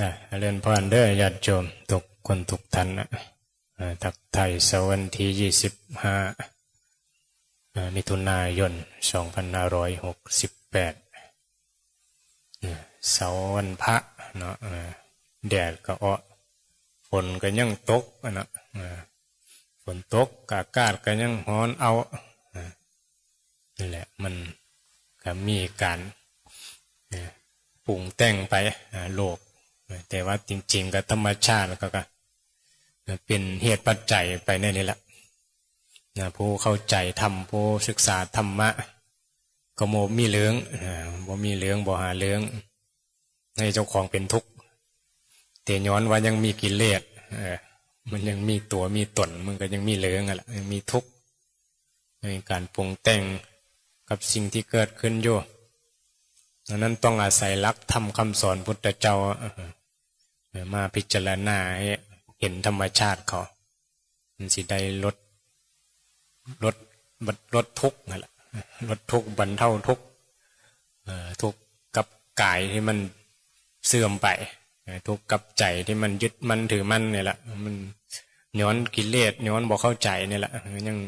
นะเรียนพรเด้อญาติโยมทุกคนทุกท่านนะทักไทยสวันที่ยี่สิบห้ามิถุนายนสองพันห้าร้อยหกสิบแปดเสาวันพระเนาะแดดก็ออฝนก็ยังตกนะฝนตกอากาศก็ยังร้อนเอานี่แหละมันก็มีการปรุงแต่งไปโลก แต่ว่าจริง ๆ ก็ธรรมชาติก็ก็ เป็นเหตุปัจจัยไปในนี้แหละนะผู้เข้าใจธรรมผู้ศึกษาธรรมะ ก็โมมีเหลืองบ่มีเหลืองบ่หาเหลืองให้เจ้าของเป็นทุกข์แต่ย้อนว่ายังมีกิเลสมันยังมีตัวมีตนมันก็ยังมีเหลืองอะยังมีทุกข์ในการปรุงแต่งกับสิ่งที่เกิดขึ้นอยู่ดังนั้นต้องอาศัยลักธรรมคำสอนพุทธเจ้า มาพิจารณาให้เห็นธรรมชาติเขามันสิได้ลดลดลดทุกข์นั่นแหละลดทุกข์บรรเทาทุกข์ทุกข์กับกายที่มันเสื่อมไปทุกข์กับใจที่มันยึดมันถือมันเนี่ยแหละมันย้อนกิเลสย้อนบอกเข้าใจเนี่ยแหละยัง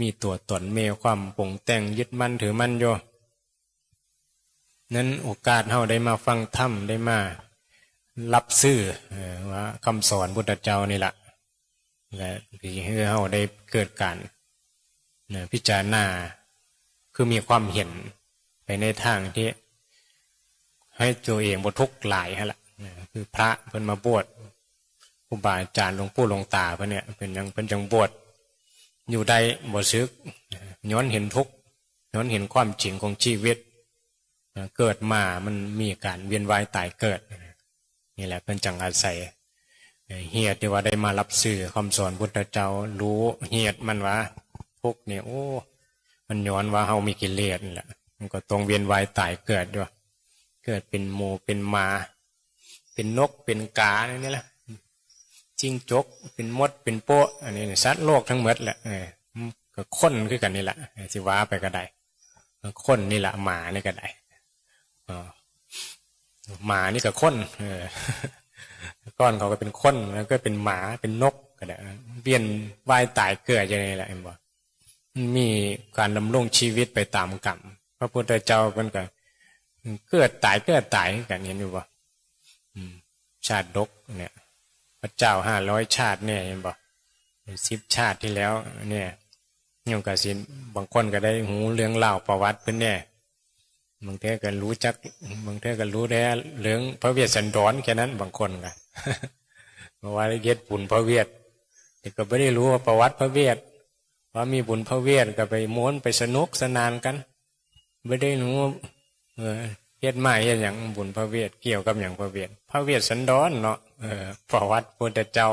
มีตัวตนเมความปงแต่งยึดมันถือมันอยู่นั้นโอกาสเฮาได้มาฟังธรรมได้มา รับซื่อว่าคำสอนพุทธเจ้านี่แหละและที่ให้เฮาได้เกิดการพิจารณาคือมีความเห็นไปในทางที่ ให้ตัวเองบทุกข์หลายฮะละคือพระเพิ่นมาบวชครูบาอาจารย์หลวงปู่หลวงตาเพิ่นเนี่ยเป็นยังเป็นจังบวชอยู่ได้บ่ซึกย้อนเห็นทุกข์ย้อนเห็นความจริงของชีวิต เกิดมามันมีการเวียนว่ายตายเกิด นี่แหละเป็นจังอาศัยเหตุที่ว่าได้มารับสื่อคำสอนพุทธเจ้า รู้เหตุมันว่าทุกเนี่ยโอ้ มันย้อนว่าเฮามีกิเลสนี่แหละมันก็ตรงเวียนวายตายเกิดด้วยเกิดเป็นโมเป็นมา เป็นนกเป็นกาอนี่แหละจิ้งจก เป็นมดเป็นโป๊ะอันนี้สัตว์โลกทั้งหมดแหละเออก็ค้นขึ้นกันนี่แหละสิว้าไปก็ได้ค้นนี่แหละหมานี่ก็ได้ หมานี่ก็ค้นก้อนเขาก็เป็นค้นแล้วก็เป็นหมาเป็นนกก็ได้เวียนว่ายตายเกิดยังไงล่ะเอ็มบอกมีการดำรงชีวิตไปตามกรรมพระพุทธเจ้าเป็นก็เกิดตายเกิดตายกันเห็นอยู่บ่ชาติดกเนี่ย พระเจ้าห้าร้อยชาติเนี่ยเห็นบ่สิบชาติที่แล้ว เนี่ยโยมกสินบางคนก็ได้หูเรื่องเล่าประวัติเพื่อนเนี่ย บางเท่ก็รู้จัก บางเท่ก็รู้แด้เรื่องพระเวสสันดรแค่นั้นบางคนกันเมื่อวานเย็ดบุญพระเวทแต่ก็ไม่ได้รู้ว่าประวัติพระเวทว่ามีบุญพระเวทก็ไปม้วนไปสนุกสนานกันไม่ได้รู้เออเฮ็ดมาเฮ็ดอย่างบุญพระเวทเกี่ยวกับอย่างพระเวทพระเวทสันดรเนาะเออประวัติพุทธเจ้า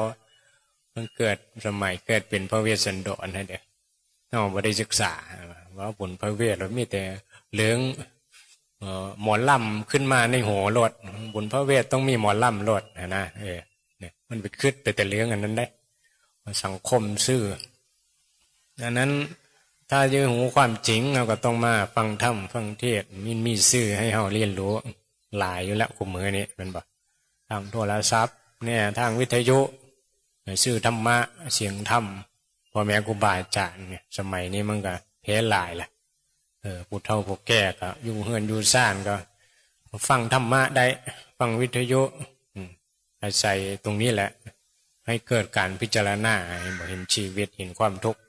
มันเกิดสมัยเกิดเป็นพระเวสสันดรนะเด็กเราไม่ได้ศึกษาว่าบุญพระเวทเรามีแต่เรื่อง หมอนล่ำขึ้นมาในหัวรถบุญพระเวทต้องมีหมอนล่ำรถนะนะเออเนี่ยมันไปขึ้นไปแต่เรื่องอันนั้นได้ สังคมซื่อดังนั้นถ้าเยอะหูความจริงเราก็ต้องมาฟังธรรมฟังเทศมีมีซื่อให้เราเรียนรู้ หลายอยู่แล้วคุมมือนี้เป็นบ่ทางโทรศัพท์เนี่ยทางวิทยุซื่อธรรมะเสียงธรรมพ่อแม่ครูบาอาจารย์เนี่ยสมัยนี้มันก็เพลหลายแหละ เออผู้เฒ่าผู้แก่ก็อยู่เฮือนอยู่ซ่านก็ ฟังธรรมะได้ ฟังวิทยุอาศัยตรงนี้แหละ ให้เกิดการพิจารณาเห็นชีวิตเห็นความทุกข์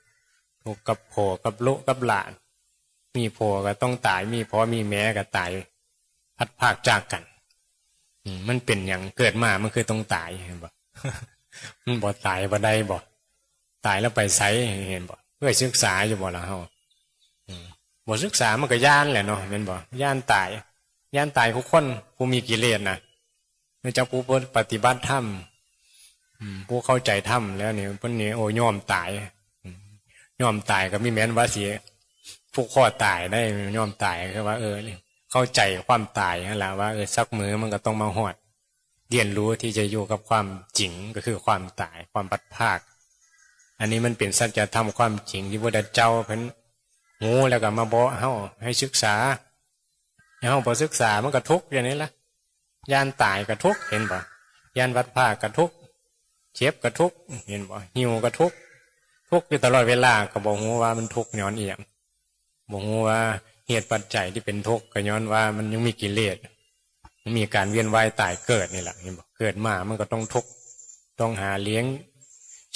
ทุกข์กับโผกับลุกับหลาน มีโผก็ต้องตายมีพ่อมีแม่ก็ตายพัดภาคจากกันมันเป็นอย่างเกิดมามันคือต้องตายเห็นบ่มันบ่ตายบ่ได้บ่ตายแล้วไปไสเห็นบ่เพื่อศึกษาอยู่บ่ละเฮา บทศึกษามันก็ย่านแหละเนาะเป็นบอกย่านตายย่านตายทุกคนผู้มีกิเลสนะเมื่อเจ้าผู้ปฏิบัติธรรมผู้เข้าใจธรรมแล้วเนี่ยพวกนี้โอ้ยอมตายยอมตายก็มีแม้นว่าเสียผู้ข้อตายได้ยอมตายคือว่า เออเข้าใจความตายนั่นแหละว่าเออสักมือมันก็ต้องมาหอดเรียนรู้ที่จะอยู่กับความจริงก็คือความตายความปัดภาค อันนี้มันเป็นสัจธรรมความจริงที่พระเจ้าเพิ่น งูแล้วก็มาบอกเฮาให้ศึกษาเฮาพอศึกษามันก็ทุกอย่างนี้ละยานตายกระทุกเห็นบ่ยานวัดผ้ากระทุกเจ็บกระทุกเห็นบ่หิวกระทุกทุกอยู่ตลอดเวลาก็บอกฮู้ว่ามันทุกย้อนเอียงบอกฮู้ว่าเหตุปัจจัยที่เป็นทุกข์ก็ย้อนว่ามันยังมีกิเลสมันมีการเวียนว่ายตายเกิดนี่แหละเห็นบ่เกิดมามันก็ต้องทุกข์ต้องหาเลี้ยง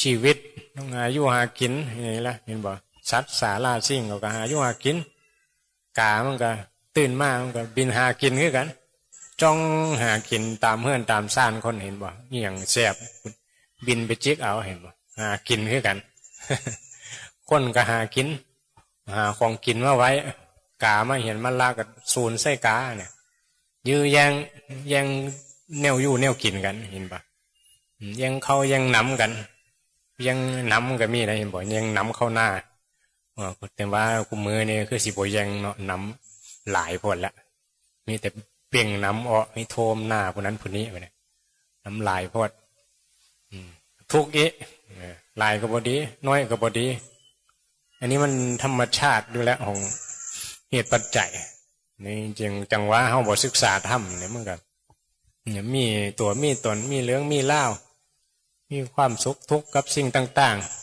ชีวิตต้องหาอยู่หากินอย่างนี้ละเห็นบ่ สัตว์สาราสิ่งก็หาอยู่หากินกามันก็ ตื่นมามันก็บินหากินคือกันจ้องหากินตามเฮือนตามซ่านคนเห็นบ่อหย่างแสบบินไปจิกเอาเห็นบ่หากินคือกัน คนก็หากิน หาของกินมาไว้ กามาเห็นมันลากับศูนย์ไส้กาเนี่ยยื้อแยงแยงแนวอยู่แนวกินกันเห็นปะยังเขายังน้ำกัน ยังน้ำก็มีนะเห็นบ่ยังน้ำเข้าหน้า แต่ว่ากูมือนี่คือสิบยังเนาะน้ำหลายพนละมีแต่เปลี่ยงน้ำออกให้โทมหน้าพวกนั้นพวกนี้ไปเนี่ยน้ำลายพอดทุกเอะลายก็บดีน้อยก็บดี อันนี้มันธรรมชาติด้วยแล้วของเหตุปัจจัยนี่จริงจังว่าเขาบอกศึกษาธรรมเนี่ยมันก็เนี่ยมีตัวมีตนมีเรื่องมีเล่ามีความสุขทุกข์กับสิ่งต่าง ๆ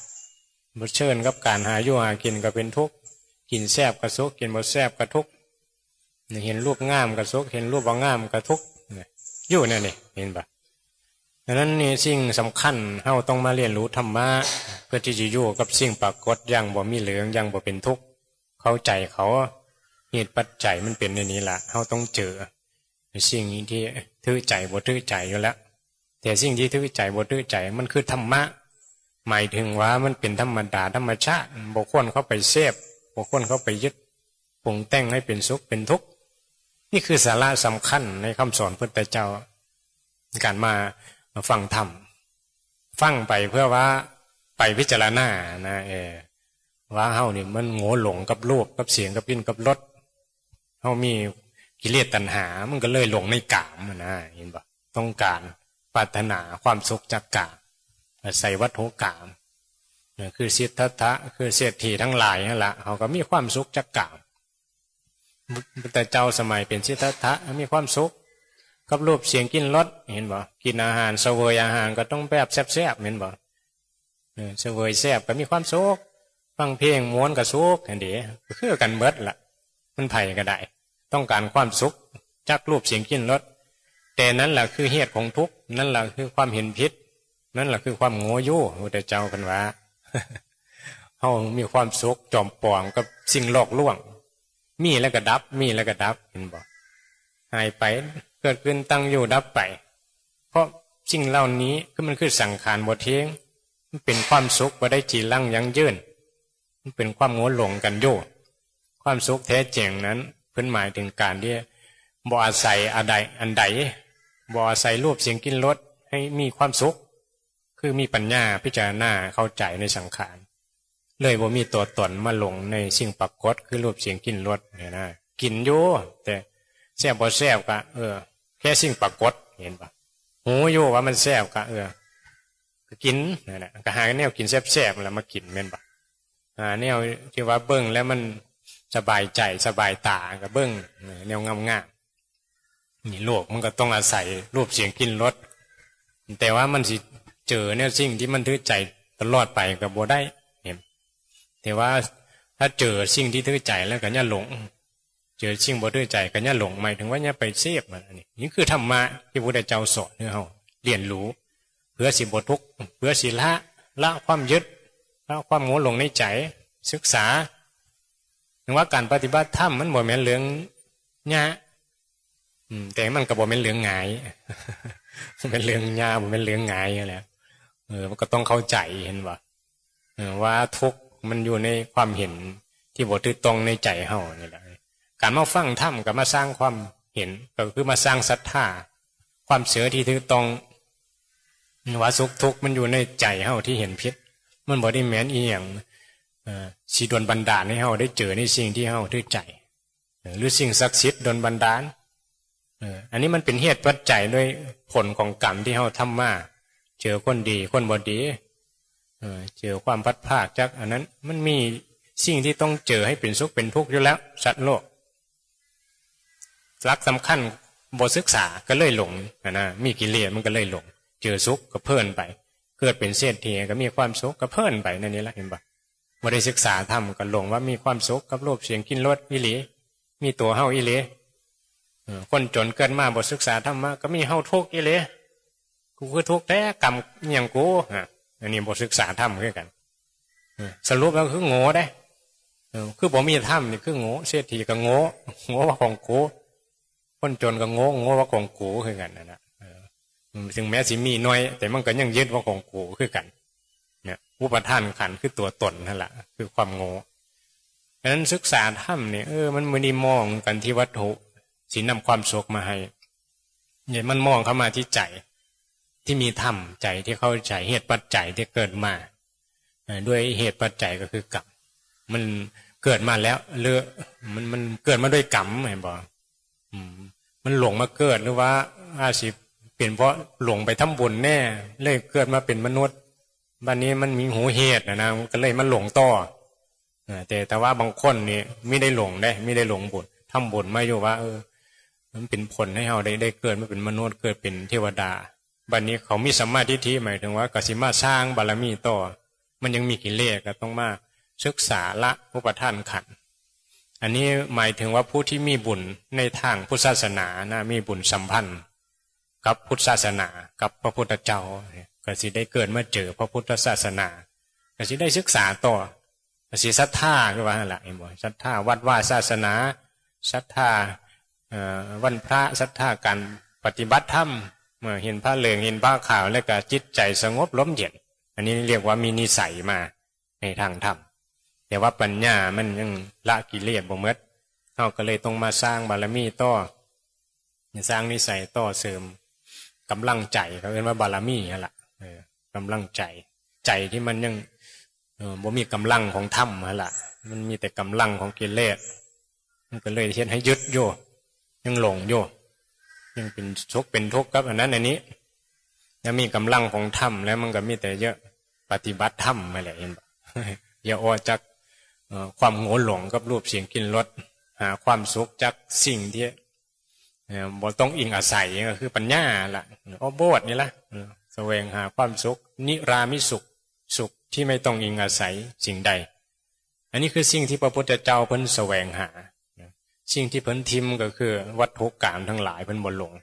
บทเชิญกับการหาอยู่หากินก็เป็นทุกข์กินแซบก็สุขกินบ่แซบก็ทุกเห็นรูปงามก็สุขเห็นรูปบ่งามก็ทุกอยู่เนี่ยนี่เห็นปะดังนั้นนี่สิ่งสำคัญเฮาต้องมาเรียนรู้ธรรมะเพื่อที่จะอยู่กับสิ่งปรากฏอย่างบ่มีเหลืองอย่างบ่เป็นทุกข์เข้าใจเขาเหตุปัจจัยมันเป็นในนี้แหละเฮาต้องเจอสิ่งที่ถือใจบ่ถือใจอยู่แล้วแต่สิ่งที่ถือใจบ่ถือใจมันคือธรรมะ หมายถึงว่ามันเป็นธรรมดาธรรมชาติบุคคลเขาไปเสพบุคคลเขาไปยึดปรุงแต่งให้เป็นสุขเป็นทุกข์นี่คือสาระสำคัญในคำสอนพุทธเจ้า การมาฟังธรรมฟังไปเพื่อว่าไปพิจารณานะเออว่าเฮาเนี่ยมันโง่หลงกับรูปกับเสียงกับปิ้นกับรสเฮามีกิเลสตัณหา มันก็เลยหลงในกามนะเห็นปะต้องการปรารถนาความสุขจากกาม ใส่วัตถุกามคือสิทธัตถะคือเศรษฐีทั้งหลายนั่นแหละเขาก็มีความสุขจากกามแต่เจ้าสมัยเป็นสิทธัตถะมีความสุข กับรูปเสียงกินรสเห็นบ่กินอาหารเสวยอาหารก็ต้องแบบแซ่บๆเห็นบ่เสวยแซ่บก็มีความสุขฟังเพลงม้วนกับสุขเห็นดีคือกันเบิดละมันไผ่ก็ได้ ต้องการความสุขจากรูปเสียงกินรสแต่นั้นแหละคือเหตุของทุกนั่นแหละคือความเห็นผิด นั่นแหละคือความโง่ยุ่พระเจ้ากันว่าเขามีความสุขจอมปลอมกับสิ่งหลอกลวง มีแล้วก็ดับ มีแล้วก็ดับเห็นบ่หายไปเกิดขึ้นตั้งอยู่ดับไป เพราะสิ่งเหล่านี้ก็มันคือสังขารบทเทียงมันเป็นความสุขว่าได้จีรังยังยืนมันเป็นความโง่หลงกันโยความสุขแท้จริงนั้นเพื่นหมายถึงการที่บ่อาศัยอันใดอันใดบ่อาศัยรูปเสียงกินรสให้มีความสุข คือมีปัญญาพิจารณาเข้าใจในสังขาร เลยบ่มีตัวตนมาหลงในสิ่งปรากฏคือรูปเสียงกินรสเนี่ยนะกินโยแต่แซ่บบ่แซ่บกะเออ แค่สิ่งปรากฏเห็นปะหูโยว่ามันแซ่บกะเออก็กินนั่นะก็หาแนวกินแซ่บๆแล้วมากินเม่นปะหาแนวที่ว่าเบิ้งแล้วมันสบายใจสบายตากับเบิ้งแนวงามงามนี่โลกมันก็ต้องอาศัยรูปเสียงกินรสแต่ว่ามันสิ เจอเนี่ยสิ่งที่มันถือใจตลอดไปกับโบได้เห็นแต่ว่าถ้าเจอสิ่งที่ถือใจแล้วก็อย่าหลง เจอสิ่งบ่ถือใจก็อย่าหลงหมายถึงว่าอย่าไปเสพมันนี่นี่คือธรรมะที่พระเจ้าสอนเนี่ยเราเรียนรู้ เพื่อสิบทุกเพื่อสิละละความยึดละความโง่หลงในใจศึกษาถึงว่าการปฏิบัติธรรมมันบ่แม่นเรื่องยะแต่มันก็บ่แม่นเรื่องง่ายเป็นเรื่องยาบ่เป็นเรื่องง่ายแหละ เออมันก็ต้องเข้าใจเห็นว่าว่าทุกมันอยู่ในความเห็นที่บทที่ตรงในใจเฮานี่แหละการมาฟังธรรมกับมาสร้างความเห็นก็คือมาสร้างศรัทธาความเสือที่ถือตรงว่าสุขทุกข์มันอยู่ในใจเฮาที่เห็นพิษมันบ่ได้แม้นอีหยังสีดนบันดาลให้เฮาได้เจอในสิ่งที่เฮาถือใจ หรือสิ่งศักดิ์สิทธิ์ดนบันดาลอันนี้มันเป็นเหตุปัจจัยด้วยผลของกรรมที่เฮาทำมา เจอคนดี คนบอดีเจอความพัดภาคจากอันนั้นมันมีสิ่งที่ต้องเจอให้เป็นสุขเป็นทุกข์อยู่แล้ว สัตว์โลกหลักสำคัญบ่ศึกษาก็เลยหลงนะมีกิเลสมันก็เลยหลง เจอสุขก็เพลินไปเกิดเป็นเศรษฐีก็มีความสุขก็เพลินไปนั่นนี่แหละเห็นปะบ่ได้ศึกษาทำก็หลงว่ามีความสุขกับรูปเสียงกินรสอิหลีมีตัวเฮาอิหลีเออคนจนเกิดมาบ่ศึกษาธรรมะก็มีเฮาทุกข์อิหลี กูคือทุกข์แท้กรรมอหย่างกูฮะอันนี้บ่ศึกษาธรรมคือกันเออสรุปแล้วคือโง่ได้เออคือบ่มีธรรมนี่คือโง่เศรษฐีก็โง่โง่ว่าของกูคนจนก็โง่โง่ว่าของกูคือกันนั่นนะเออถึงแม้สิมีน้อย แต่มันก็ยังยึดว่าของกูคือกัน เนี่ยอุปทานขันธ์คือตัวตนนั่นแหละคือความโง่ดังนั้นศึกษาธรรมเนี่ยเออมันไม่ได้มองกันที่วัตถุสินำความสุขมาให้เนี่ยมันมองเข้ามาที่ใจ ที่มีธรรมใจที่เข้าใจเหตุปัจจัยที่เกิดมาด้วยเหตุปัจจัยก็คือกรรมมันเกิดมาแล้วเลือมันมันเกิดมาด้วยกรรมเห็นบ่อืมมันหลงมาเกิดหรือว่าอาชีพเป็นเพราะหลงไปทำบุญแน่ เลยเกิดมาเป็นมนุษย์บ้านนี้มันมีหูเหตุนะนะก็เลยมันหลงต่อแต่แต่ว่าบางคนนี่ไม่ได้หลงได้ไม่ได้หลงบุญทำบุญมาอยู่ว่า เออ มันเป็นผลให้เราได้ได้เกิดมาเป็นมนุษย์เกิดเป็นเทวดา บัดนนี้เขามีสัมมาทิฏฐิหมายถึงว่ากสิมาสร้างบารมีต่อ มันยังมีกิเลสก็ต้องมาศึกษาละอุปทานขันอันนี้หมายถึงว่าผู้ที่มีบุญในทางพุทธศาสนานะมีบุญสัมพันธ์ กับพุทธศาสนา กับพระพุทธเจ้าก็สิได้เกิดมาเจอพระพุทธศาสนาก็สิได้ศึกษาต่อก็สิศรัทธาก็ว่าหละเห็นบ่ศรัทธาวัดว่าศาสนาศรัทธาวันพระศรัทธาการปฏิบัติธรรม เมื่อเห็นพระเหลืองเห็นพระขาวแล้วก็จิตใจสงบล้มเย็น อันนี้เรียกว่ามีนิสัยมาในทางธรรมแต่ว่าปัญญามันยังละกิเลสบ่หมดเราก็เลยต้องมาสร้างบารมีต่อสร้างนิสัยต่อเสริมกำลังใจเขาเรียกว่าบารมีนั่นแหละกำลังใจ ใจที่มันยังบ่มีกำลังของธรรมนั่นแหละมันมีแต่กำลังของกิเลสมันก็เลยเช่นให้ยึดโยยังหลงโย ยังเป็นทุกเป็นทุกข์กับ อันนั้นอันนี้แล้วมีกำลังของธรรมแล้วมันก็มีแต่เยอะปฏิบัติธรรมมาแหละเห็นบ่อย่าออจากความโง่หลงกับรูปเสียงกินรสหาความสุขจากสิ่งที่เอ่อบ่ต้องอิงอาศัยก็คือปัญญาละอ้อโบดนี่ละแสวงหาความสุข นิรามิสุขสุขที่ไม่ต้องอิงอาศัยสิ่งใด อันนี้คือสิ่งที่พระพุทธเจ้าเพิ่นแสวงหา สิ่งที่เพิ่นทิมก็คือ วัตถุกรรมทั้งหลายเพิ่นบ่หลง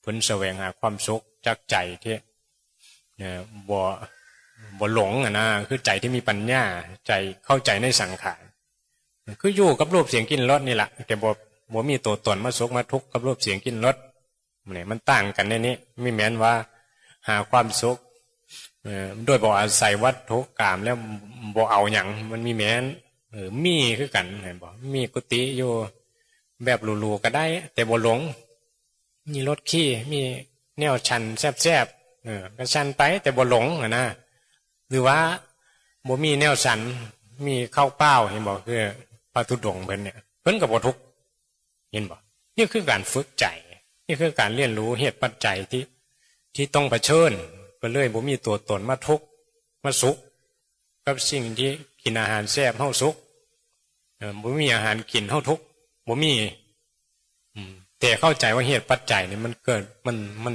เพิ่นแสวงหาความสุขจากใจที่เอ่อบ่บ่หลงอะนะคือใจที่มีปัญญาใจเข้าใจในสังขารคืออยู่กับรูปเสียงกินรสนี่แหละแต่บ่บ่มีตัวตนมาสุขมาทุกข์กับรูปเสียงกินรสเนี่ยมันต่างกันในนี้ไม่แม้นว่าหาความสุขเอ่อโดยบ่อาศัยวัตถุกรรมแล้วบ่เอาอย่างมันมีแม้นเออมีคือกันเห็นบ่มีกุฏิอยู่ แบบหรูๆก็ได้ แต่บ่หลง มีรถขี่มีแนวชันแซบๆเออก็ชันไปแต่บ่หลงนะหรือว่าบ่มีแนวสันมีข้าวเป้าเห็นบอกคือพระธุดงเพิ่นเนี่ยเพิ่นกับบ่ทุกเห็นบ่นี่คือการฝึกใจ นี่คือการเรียนรู้เหตุปัจจัยที่ที่ต้องเผชิญก็เลยบ่มีตัวตนมาทุกมาสุข กับสิ่งที่กินอาหารแซ่บเฮาสุขเออบ่มีอาหารกินเฮาทุก บ่มีแต่เข้าใจว่าเหตุปัจจัยนี่มันเกิดมันมัน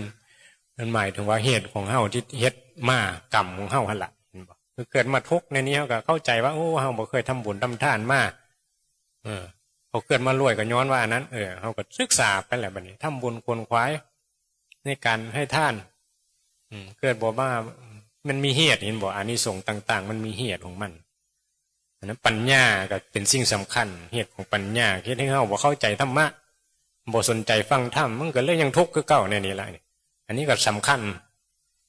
มันหมายถึงว่าเหตุของเฮาที่เฮ็ดมากรรมของเฮาหั่นละเห็นบ่คือเกิดมาทุกในนี้เฮาก็เข้าใจว่าโอ้เฮาบ่เคยทำบุญทำทานมาเออเขาเกิดมารวยก็ย้อนว่านั้นเออเฮาก็ศึกษาไปแหละบัดนี้ทำบุญควรควายในการให้ท่าน อืมเกิดบ่ว่ามันมีเหตุเห็นบ่อานิสงส์ต่าง ๆ มันมีเหตุของมัน นั้นปัญญาก็เป็นสิ่งสำคัญ เหตุของปัญญาเฮ็ดให้เฮาบ่เข้าใจธรรมะบ่สนใจฟังธรรมมันก็เลยยังทุกข์คือเก่าในนี้แหละอันนี้ก็สำคัญ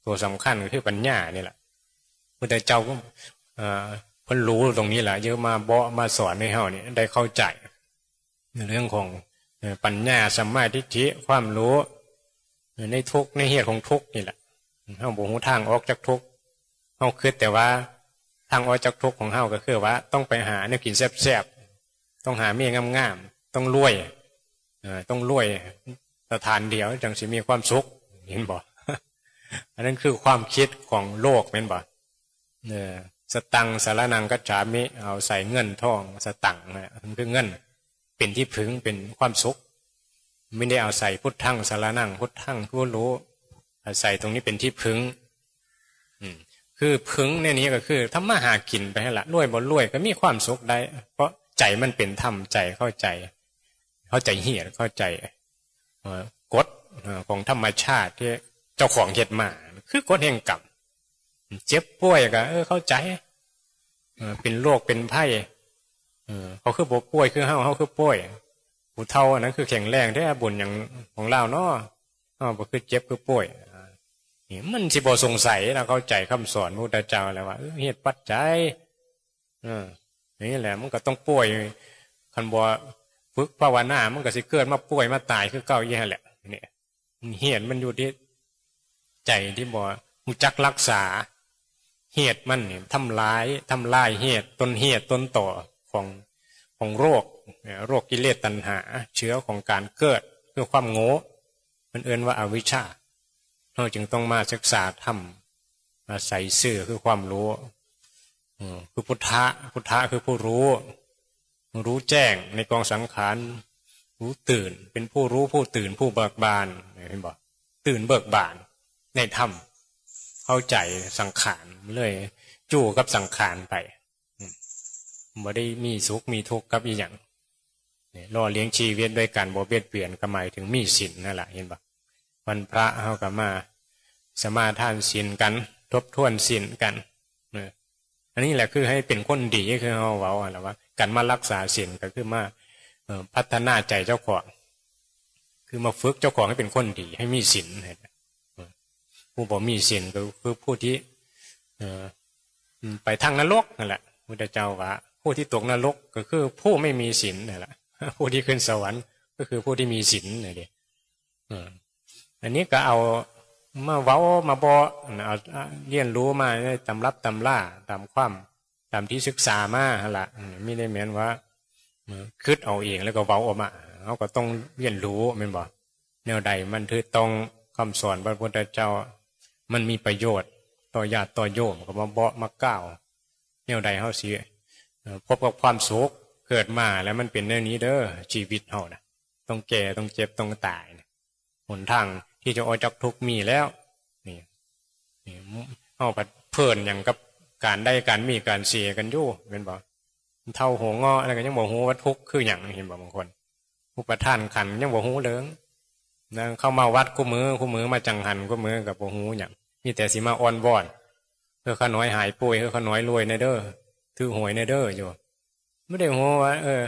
ตัวสำคัญก็คือปัญญานี่แหละพระเจ้าก็เอ่อเพิ่นรู้ตรงนี้แหละเยอะมาเบามาสอนให้เฮานี่ได้เข้าใจในเรื่องของปัญญาสัมมาทิฏฐิความรู้ในทุกข์ในเหตุของทุกข์นี่แหละเฮาบ่ฮู้ทางออกจากทุกข์เฮาคิดแต่ว่า ทางออกจากทุกข์ของเฮาก็คือว่า ต้องไปหาแนวกินแซ่บๆต้องหาเมียงามๆต้องรวยต้องรวยสถานเดียวจังสิมีความสุขเห็นบ่อันนั้นคือความคิดของโลกเป็นบ่เนี่ยสตังสารนังกัจฉามิเอาใส่เงินทองสตังนะมันคือเงิน เป็นที่พึงเป็นความสุข ไม่ได้เอาใส่พุทธังสารนังพุทธังผู้รู้อาศัยตรงนี้เป็นที่พึง อืม คือพึงในนี้ก็คือทำมาหากินไปให้ละรวยบ่รวยก็มีความสุขได้ เพราะใจมันเป็นธรรมใจเข้าใจ เข้าใจเหียเข้าใจกฎของธรรมชาติที่เจ้าของเฮ็ดมา คือกฎแห่งกรรมเจ็บป่วยก็เออเข้าใจเป็นโรคเป็นไพ่เขาคือบ่ป่วยคือเฮาเฮาคือป่วยผู้เฒ่าอันนั้นคือแข็งแรงแท้บุญอย่างของเราเนาะเฮาบ่คือเจ็บคือป่วย นี่มันสิบ่สงสัยนะเข้าใจคำสอนพุทธเจ้าแล้วว่าเหตุปัจจัยเออนี่แหละมันก็ต้องป่วยคันบ่ฝึกภาวนามันก็สิเกิดมาป่วยมาตายคือเก่าอย่างแหละเนี่ยเหตุมันอยู่ที่ใจที่บ่รู้จักรักษา เหตุมันเนี่ยทำลายทำลายเหตุต้นเหตุต้นต่อของของโรคโรคกิเลสตัณหา เชื้อของการเกิดคือความโง่มันเอื้นว่าอาวิชชา เราจึงต้องมาศึกษาธรรมมาใส่ซื่อคือความรู้คือพุทธะพุทธะคือผู้รู้ รู้แจ้งในกองสังขารรู้ตื่น เป็นผู้รู้ผู้ตื่นผู้เบิกบานเห็นบอกตื่นเบิกบาน ในธรรมเข้าใจสังขารเลยจู่กับสังขารไปบ่ได้มีสุขมีทุกข์กับอีหยังเนี่ยรอเลี้ยงชีวิตด้วยการบ่เบียดเบียนก็หมายถึงมีศีลนั่นแหละเห็นปะ วันพระเขาก็มาสมาทานศีลกัน ทบทวนศีลกันเอออันนี้แหละคือให้เป็นคนดีคือเขาเว้าอะไรว่าการมารักษาศีลก็คือมาพัฒนาใจเจ้าของคือมาฝึกเจ้าของให้เป็นคนดี ให้มีศีลเห็นปะผู้บ่มีศีลก็คือผู้ที่ไปทางนรกนั่นแหละพุทธเจ้าว่า ผู้ที่ตกนรกก็คือผู้ไม่มีศีลนั่นแหละผู้ที่ขึ้นสวรรค์ ก็คือผู้ที่มีศีลนี่นเดี อันนี้ก็เอามาเว้ามาบอเอาเรียนรู้มาตำรับตำล่าตามความตามที่ศึกษามาละไม่ได้เหมือนว่าคิดเอาเองแล้วก็เว้าออกมาเขาก็ต้องเรียนรู้ม่นบ่แนวใดมันถือต้องคำสอนพระพุทธเจ้า มันมีประโยชน์ ต่อญาติต่อโยมก็มาเบาะมาก้าวแนวใดเฮาเอ่อพบกับความสุขเกิดมาแล้วมันเป็นแนวนี้เด้อชีวิตเฮานะต้องแก่ต้องเจ็บต้องตายนะหนทาง ที่จะออกจากทุกมีแล้วนี่นี่เฮาผัดเพลินอย่างกับการได้การมีการเสียกันอยู่เป็นบ่เท่าหัวงออะไรกันยังบอกหูว่าทุกข์คืออย่างเห็นบ่บางคนอุปทานขันยังบอกหูเลิงนะเข้ามาวัดคู่มือคู่มือมาจังหันคู่มือกับโบหูอย่างมีแต่สิมาอ่อนวอนเพื่อข้าน้อยหายป่วยเพื่อข้าน้อยรวยในเด้อถือหวยในเด้ออยู่ไม่ได้หัวว่าเออ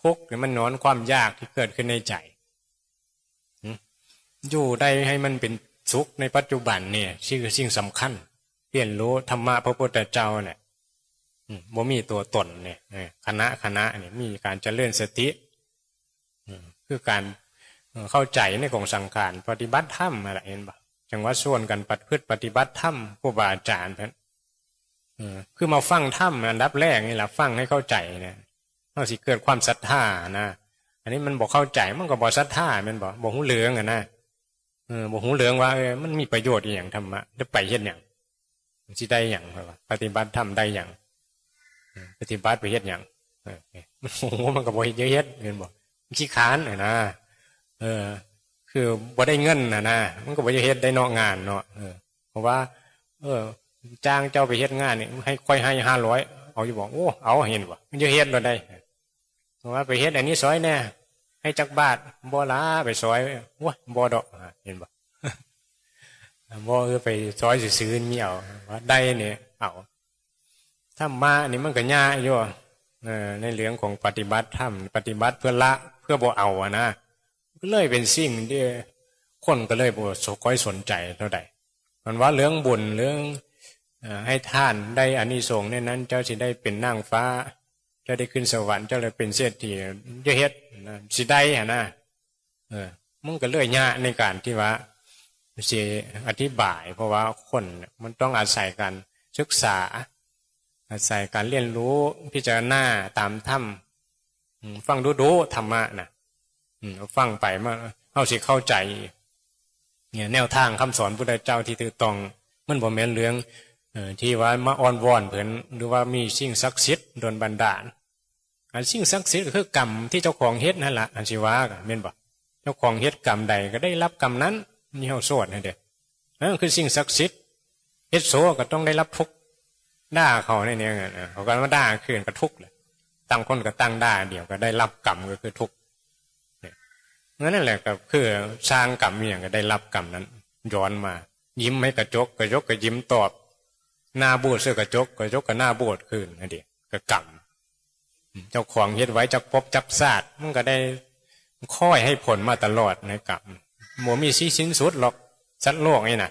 ทุกข์เนี่ยมันนอนความยากที่เกิดขึ้นในใจ อยู่ได้ให้มันเป็นสุขในปัจจุบันเนี่ยชื่อสิ่งสำคัญเรียนรู้ธรรมะพระพุทธเจ้าเนี่ยมบ่มีตัวตนเนี่ยคณะคณะเนี่ยมีการเจริญสติอืมคือการเข้าใจในของสังขารปฏิบัติธรรมอะไรเห็นปะจังว่าส่วนกันปฏิพฤติปฏิบัติธรรมครูบาอาจารย์เพิ่นเออคือมาฟังธรรมอันดับแรกนี่แหละฟังให้เข้าใจเนี่ยเราสิเกิดความศรัทธานะอันนี้มันบอกเข้าใจมันก็บอกศรัทธามันบอกบอกหูเหลืองอะนะ บอกหูเหลืองว่าเออมันมีประโยชน์อย่างธรรมะจะไปเฮ็ดอย่างสิได้อย่างไรปฏิบัติธรรมได้อย่างปฏิบัติไปเฮ็ดอย่างมันโอ้โหมันก็บอกเฮ็ดเยอะเฮ็ดเห็นบอกขี้ค้านนะเออ คือบ่ได้เงินนะนะมันก็บ่จะเฮ็ดได้นอกงานเนาะเออเพราะว่า เออ จ้างเจ้าไปเฮ็ดงานนี่ให้ค่อยให้ห้าร้อยเอาอยู่บอกโอ้เอาเห็นบ่มันจะเฮ็ดเราได้เพราะว่าไปเฮ็ดอันนี้ซอยแน่ ให้จักบาทบ่ลาไปซอยว้าบ่ดอกเห็นบ่บ่คือไปซอยซื้อๆมีเอาว่าได้เนี่ยเอาถ้ามานี่มันก็ยากอยู่เออในเรื่องของปฏิบัติธรรมปฏิบัติเพื่อละเพื่อบ่เอาอะนะก็เลยเป็นสิ่งที่คนก็เลยบ่สค่อยสนใจเท่าใดมันว่าเรื่องบุญเรื่องให้ท่านได้อานิสงส์ในนั้น เจ้าสิได้เป็นนางฟ้า เจ้าได้ขึ้นสวรรค์เจ้าเลยเป็นเศรษฐีเยอะเฮ็ดนะสิได้หะนะเออมันก็เลื่อยยากในการที่ว่าสิอธิบาย เพราะว่าคนมันต้องอาศัยการศึกษา อาศัยการเรียนรู้พิจารณาตามถ้ำอืมฟังดูดูๆธรรมะนะฟังไปมาเอาสิเข้าใจเนี่ยแนวทางคำสอนพุทธเจ้าที่ถูกต้อง มันบ่แม่นเรื่อง ที่ว่ามาอ้อนวอนเพิ่นหรือว่ามีสิ่งศักดิ์สิทธิ์โดนบันดาลอันสิ่งศักดิ์สิทธิ์ก็คือกรรมที่เจ้าของเฮ็ดนั่นแหละอันสิว่าก็แม่นบ่เจ้าของเฮ็ดกรรมใดก็ได้รับกรรมนั้นนี่เฮาโสดนะเด้อนั่นคือสิ่งศักดิ์สิทธิ์เฮ็ดโสก็ต้องได้รับทุกด่าเขาในนี้นะเขาก็มาด่าคืนก็ทุกเลยตั้งคนก็ตั้งด่าเดี๋ยวก็ได้รับกรรมก็คือทุกเนี่ยนั่นแหละก็คือสร้างกรรมอย่างก็ได้รับกรรมนั้น ย้อนมา ยิ้มให้กระจกกระจกก็ยิ้มตอบ หน้าบูดเสื้อกระจกกระจกก็หน้าบูดขึ้นนั่นเดีก็กรรมเจ้าของเฮ็ดไว้จักพบจักศาสตร์มันก็ได้ค่อยให้ผลมาตลอดในกรรมหมูมีสิ้สิ้นสุดหรอกสัตว์โลกนี่นะ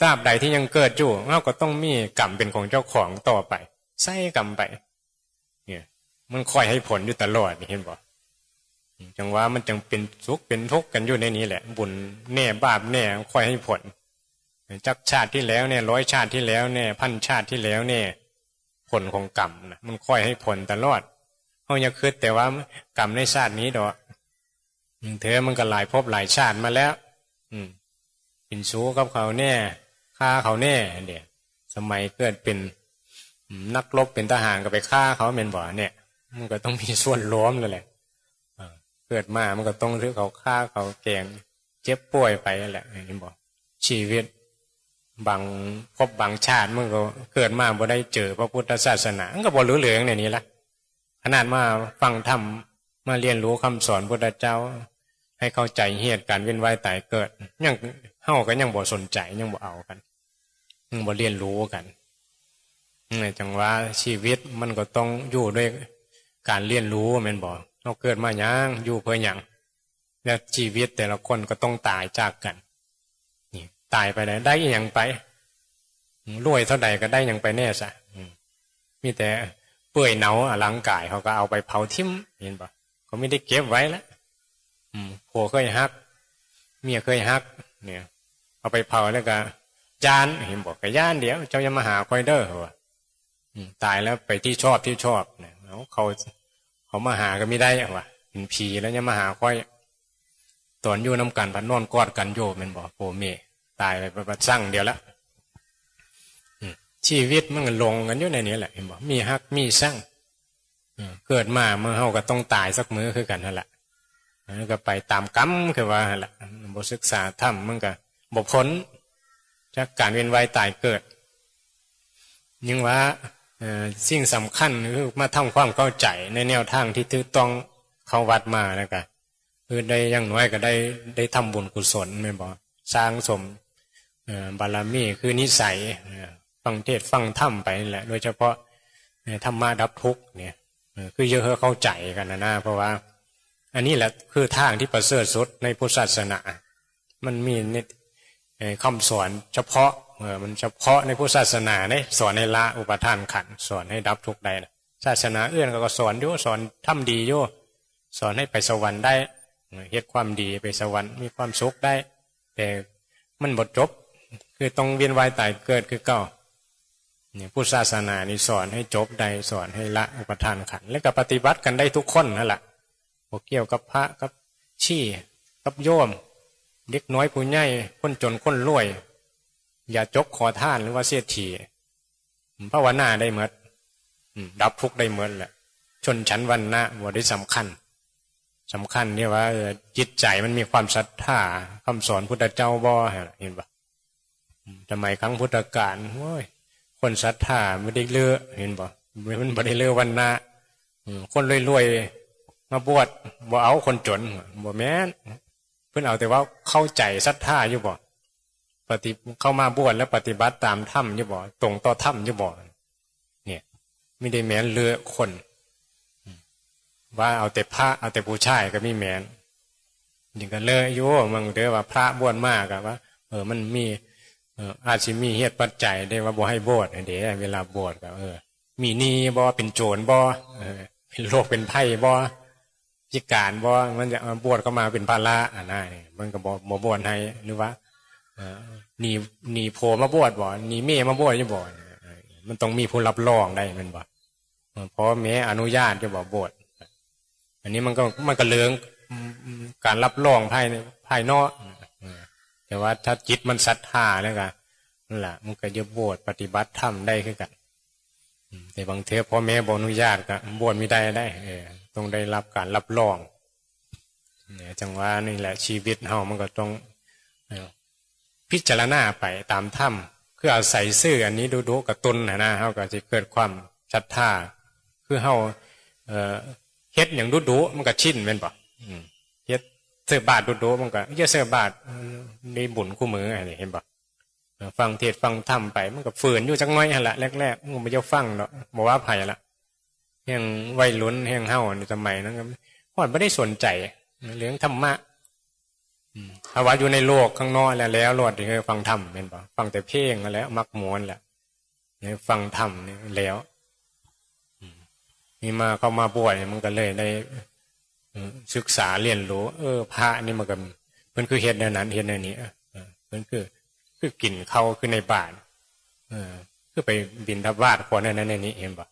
ตราบใดที่ยังเกิดอยู่เราก็ต้องมีกรรมเป็นของเจ้าของต่อไปใส่กรรมไป เนี่ย มันค่อยให้ผลอยู่ตลอดมีเห็นบ่จังว่ามันจังเป็นสุขเป็นทุกข์กันอยู่ในนี้แหละ บุญแน่บาปแน่ค่อยให้ผล จักชาติที่แล้วเนี่ยร้อยชาติที่แล้วเนี่ยพันชาติที่แล้วเนี่ยผลของกรรมนะมันค่อยให้ผลตลอดเขาอย่าคิดแต่ว่ากรรมในชาตินี้ดอกเธอมันก็หลายภพหลายชาติมาแล้ว อืมเป็นชู้กับเขาแน่ฆ่าเขาแน่เดี๋ยสมัยเกิดเป็นนักรบเป็นทหารก็ไปฆ่าเขาเป็นบ่อเนี่ย มันก็ต้องมีส่วนล้มเลยแหละเกิดมามันก็ต้องรื้อเขาฆ่าเขาแกงเจ็บป่วยไปแหละเห็นบอกชีวิต บางพบบางชาติมันก็เกิดมาบ่ได้เจอพระพุทธศาสนามันก็บ่รู้เหลืองในนี้ละขนาดมาฟังธรรมมาเรียนรู้คำสอนพระเจ้า ให้เข้าใจเหตุการเวียนว่ายตายเกิดยังเฮาก็ยังบ่สนใจยังบ่เอากันยังบ่เรียนรู้กันจังว่าชีวิตมันก็ต้องอยู่ด้วยการเรียนรู้แม่นบ่เราเกิดมาหยังอยู่เพื่อหยังและชีวิตแต่ละคนก็ต้องตายจากกัน ตายไปไหนได้อย่างไปรวยเท่าใดก็ได้อย่างไปแน่ซะมีแต่เปื่อยเนาอลังกายเขาก็เอาไปเผาทิ้มเห็นปะเขาไม่ได้เก็บไว้แล้วผัวเคยฮัก เมียเคยฮัก เนี่ย เอาไปเผาแล้วก็จานเห็นบอกกย่านเดี๋ยวเจ้ายังมาหาคอยเดอร์เหรอตายแล้วไปที่ชอบที่ชอบเนี่ยเขาเขามาหาก็ไม่ได้อะวะเป็นผีแล้วยังมาหาคอยตอนอยู่น้ำกันพันนอนกอดกันโยมันบอกโปเม ตายไปประสั่งเดียวละชีวิตมันลงกันอยู่ในนี้แหละเห็นบอกมีฮักมีสั่งเกิดมาเมื่อเฮาก็ต้องตายสักมือคือกันนั่นแหละก็ไปตามกรรมคือว่าแหละบศึกษาธรรมมันก็บกพ้นจากการเวียนว่ายตายเกิดยังว่าสิ่งสำคัญคือมาทำความเข้าใจในแนวทางที่ถือต้องเข้าวัดมาแล้วกันคือได้ยังน้อยก็ได้ได้ทำบุญกุศลไม่บอกสร้างสม บารมีคือนิสัยฟังเทศฟังธรรมไปแหละ โดยเฉพาะธรรมะดับทุกเนี่ยคือเยอะเข้าใจกันนะนะเพราะว่า อันนี้แหละคือทางที่ประเสริฐสุดในพุทธศาสนา มันมีคำสอนเฉพาะเออมันเฉพาะในพุทธศาสนาเนี่ยสอนในละอุปทานขันสอนให้ดับทุกข์ได้ศาสนาเอื้อนก็สอนโยสอนทำดีโยสอนให้ไปสวรรค์ได้เฮ็ดความดีไปสวรรค์มีความสุขได้ แต่มันบทจบ คือต้องเวียนว่ายตายเกิดคือเก่าเนี่ยพุทธศาสนานี่สอนให้จบไดสอนให้ละอุปทานขันแล้วก็ปฏิบัติกันได้ทุกคนนั่นแหละพวกเกี่ยวกับพระกับชี้กับโยม เด็กน้อยผู้ใหญ่คนจนคนรวย อย่าจกขอท่านหรือว่าเสียทีภาวนาได้เมดดับทุกได้เมดแหละชนชั้นวันนะวัได้สำคัญสำคัญเนี่ยว่าจิตใจมันมีความศรัทธาคำสอนพุทธเจ้าบ่เห็นปะ ทำไมครั้งพุทธกาลโอ้ยคนศรัทธาไม่ได้เลือเห็นบ่มันไม่ได้เลือวันนะคนรวยๆมาบวชบ่เอาคนจนบ่แม้นเพื่อนเอาแต่ว่าเข้าใจศรัทธาอยู่บ่ปฏิเข้ามาบวชแล้วปฏิบัติตามถ้ำอยู่บ่ตรงต่อถ้ำอยู่บ่เนี่ยไม่ได้แม้นเลือคน ว่าเอาแต่พระเอาแต่ผู้ชายก็ไมีแมนอย่างกันเลยโย่มังเด้อว่าพระบวชมากอะว่า เออมันมี อาจจะมีเหตุปัจจัยได้ว่าบ่ให้บวชเดี๋ยวเวลาบวชก็เออ มีนีบ่เป็นโจรบ่เป็นโรคเป็นไพ่บ่พิการบ่มันจะบวชก็มาเป็นภาระอ่าน่ามันก็บ่บ่บวชให้หรือว่าหนีหนีโผมาบวชบ่หนีเมียมาบวชจะบ่มันต้องมีผู้รับรองได้มันบ่เพราะแม้อนุญาตจะบอกบวชอันนี้มันก็มันก็เลืองการรับรองภายในภายนอก แต่ว่าถ้าจิตมันศรัทธาแล้วกันนั่นแหละมันก็จะบวชปฏิบัติธรรมได้ขึ้นกันแต่บางเทปพ่อแม่บอนุญาตก็บวชไม่ได้ได้เออต้องได้รับการรับรองเนี่ยจังว่านี่แหละชีวิตเฮามันก็ต้องพิจารณาไปตามถ้ำคืออาศัยซื่ออันนี้ดูดูกับตุนนะนะเฮาก็จะเกิดความศรัทธาคือเฮาเอ่อเฮ็ดอย่างดูดูมันก็ชินแม่นบ่อืม เสื้อบาทดูดูมันก็เฮ็ดเสื้อบาทมีบุญคู่มืออันนี้เห็นบ่ฟังเทศฟังธรรมไปมันก็ฝืนอยู่จักน้อยละแรกๆมันก็บ่จะฟังดอกบ่ว่าไผละแห่งวัยรุ่นแห่งเฮาในสมัยนั้นก็ฮอดบ่ได้สนใจเรื่องธรรมะถ้าว่าอยู่ในโลกข้างนอกแล้วแล้วรอดเคยฟังธรรมเป็นปะฟังแต่เพลงแล้ว มักมวนแหละฟังธรรมนี่แล้วมนี่มาเข้ามาบวชมันก็เลยได้ ศึกษาเรียนรู้ เออพระนี่มันก็มันคือเห็ดในนั้นเห็ดในนี้เออมันคือคือกินเข้าคือในบาทเออคือไปบินทับวาทคนในนั้นในนี้เห็นปะ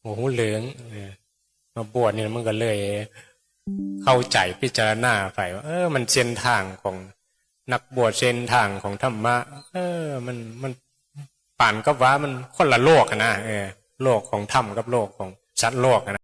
โอ้โหเหลืองเออมาบวชเนี่ยมันก็เลย เข้าใจพิจารณาไปว่าเออ มันเส้นทางของนักบวชเส้นทางของธรรมะ เออ มันมันป่านก็ว่ามันคนละโลกนะเออโลกของธรรมกับโลกของสัตว์โลกนะ